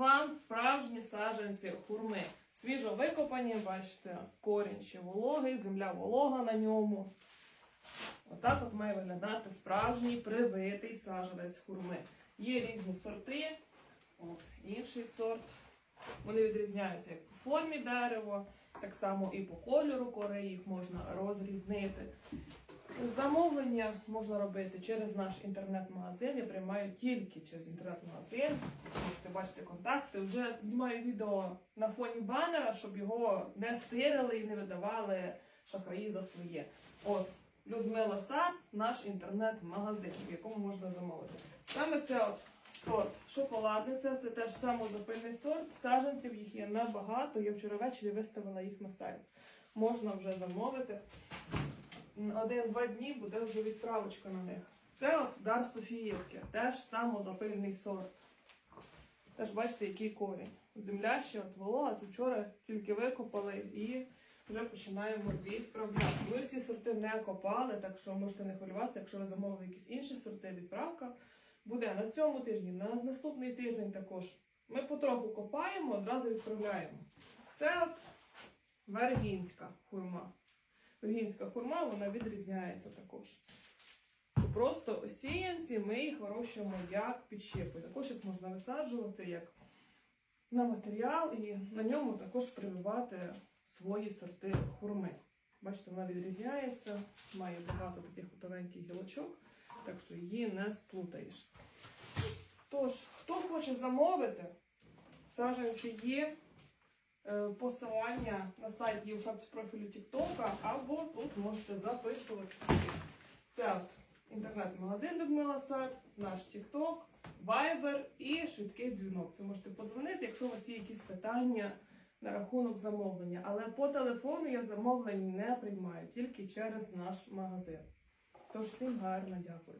вам справжні саджанці хурми. Свіжо викопані, бачите, корінь ще вологий, земля волога на ньому. Отак от має виглядати справжній привитий саджанець хурми. Є різні сорти, от, інший сорт. Вони відрізняються як по формі дерева, так само і по кольору кори їх можна розрізнити. Замовлення можна робити через наш інтернет-магазин. Я приймаю тільки через інтернет-магазин. Можете бачити контакти. Вже знімаю відео на фоні банера, щоб його не стирили і не видавали шахраї за своє. От Людмила Сад, наш інтернет-магазин, в якому можна замовити. Саме це от сорт шоколадниця, це теж самозапильний сорт. Саджанців їх є набагато. Я вчора ввечері виставила їх на сайт. Можна вже замовити. Один-два дні буде вже відправочка на них. Це от дар Софіївки, теж самозапильний сорт. Теж бачите, який корінь. Земля ще от волога, це вчора тільки викопали і вже починаємо відправляти. Ми всі сорти не копали, так що можете не хвилюватися, якщо ви замовили якісь інші сорти, відправка буде на цьому тижні, на наступний тиждень також. Ми потроху копаємо, одразу відправляємо. Це от вергінська хурма. Вергінська хурма вона відрізняється також. Просто осіянці, ми їх вирощуємо як підщепи. Також їх можна висаджувати як на матеріал і на ньому також прививати свої сорти хурми. Бачите, вона відрізняється, має багато таких отовеньких гілочок, так що її не сплутаєш. Тож, хто хоче замовити, саджанці є. Е, Посилання на сайт є в шапці профілю Тіктока, або тут можете записувати. Це інтернет-магазин Людмила Сад, наш Тікток, Viber і швидкий дзвінок. Це можете подзвонити, якщо у вас є якісь питання на рахунок замовлення. Але по телефону я замовлень не приймаю, тільки через наш магазин. Тож всім гарно дякую.